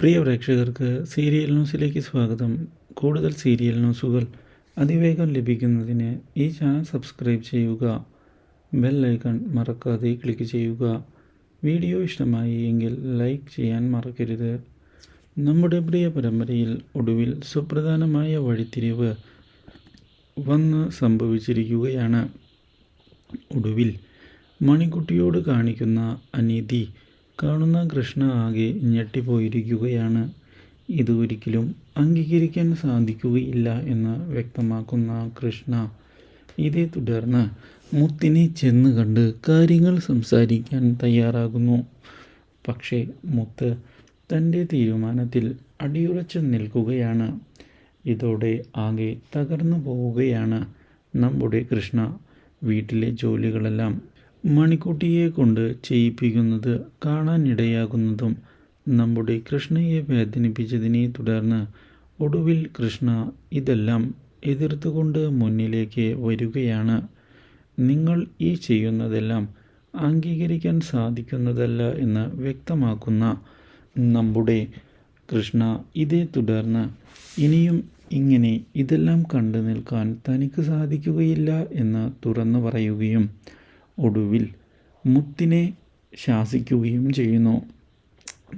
പ്രിയ പ്രേക്ഷകർക്ക് സീരിയൽ ന്യൂസിലേക്ക് സ്വാഗതം. കൂടുതൽ സീരിയൽ ന്യൂസുകൾ അതിവേഗം ലഭിക്കുന്നതിന് ഈ ചാനൽ സബ്സ്ക്രൈബ് ചെയ്യുക. ബെൽ ഐക്കൺ മറക്കാതെ ക്ലിക്ക് ചെയ്യുക. വീഡിയോ ഇഷ്ടമായി എങ്കിൽ ലൈക്ക് ചെയ്യാൻ മറക്കരുത്. നമ്മുടെ പ്രിയ പരമ്പരയിൽ ഒടുവിൽ സുപ്രധാനമായ വഴിത്തിരിവ് വന്ന് സംഭവിച്ചിരിക്കുകയാണ്. ഒടുവിൽ മണിക്കുട്ടിയോട് കാണിക്കുന്ന അനീതി കാണുന്ന കൃഷ്ണ ആകെ ഞെട്ടിപ്പോയിരിക്കുകയാണ്. ഇത് ഒരിക്കലും അംഗീകരിക്കാൻ സാധിക്കുകയില്ല എന്ന് വ്യക്തമാക്കുന്ന കൃഷ്ണ. ഇതേ തുടർന്ന് മുത്തിനെ ചെന്ന് കണ്ട് കാര്യങ്ങൾ സംസാരിക്കാൻ തയ്യാറാകുന്നു. പക്ഷേ മുത്ത് തന്റെ തീരുമാനത്തിൽ അടിയുറച്ചു നിൽക്കുകയാണ്. ഇതോടെ ആകെ തകർന്നു പോവുകയാണ് നമ്മുടെ കൃഷ്ണ. വീട്ടിലെ ജോലികളെല്ലാം മണിക്കുട്ടിയെ കൊണ്ട് ചെയ്യിപ്പിക്കുന്നത് കാണാനിടയാകുന്നതും നമ്മുടെ കൃഷ്ണയെ വേദനിപ്പിച്ചതിനെ തുടർന്ന് ഒടുവിൽ കൃഷ്ണ ഇതെല്ലാം എതിർത്തുകൊണ്ട് മുന്നിലേക്ക് വരികയാണ്. നിങ്ങൾ ഈ ചെയ്യുന്നതെല്ലാം അംഗീകരിക്കാൻ സാധിക്കുന്നതല്ല എന്ന് വ്യക്തമാക്കുന്ന നമ്മുടെ കൃഷ്ണ ഇതേ തുടർന്ന് ഇനിയും ഇങ്ങനെ ഇതെല്ലാം കണ്ടു നിൽക്കാൻ തനിക്ക് സാധിക്കുകയില്ല എന്ന് തുറന്നു പറയുകയും ഒടുവിൽ മുത്തിനെ ശാസിക്കുകയും ചെയ്യുന്നു.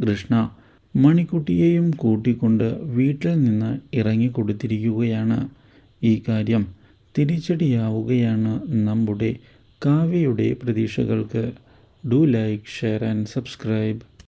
കൃഷ്ണ മണിക്കുട്ടിയെയും കൂട്ടിക്കൊണ്ട് വീട്ടിൽ നിന്ന് ഇറങ്ങിക്കൊടുത്തിരിക്കുകയാണ്. ഈ കാര്യം തിരിച്ചടിയാവുകയാണ് നമ്മുടെ കാവ്യയുടെ പ്രതീക്ഷകൾക്ക്. Do like share and subscribe.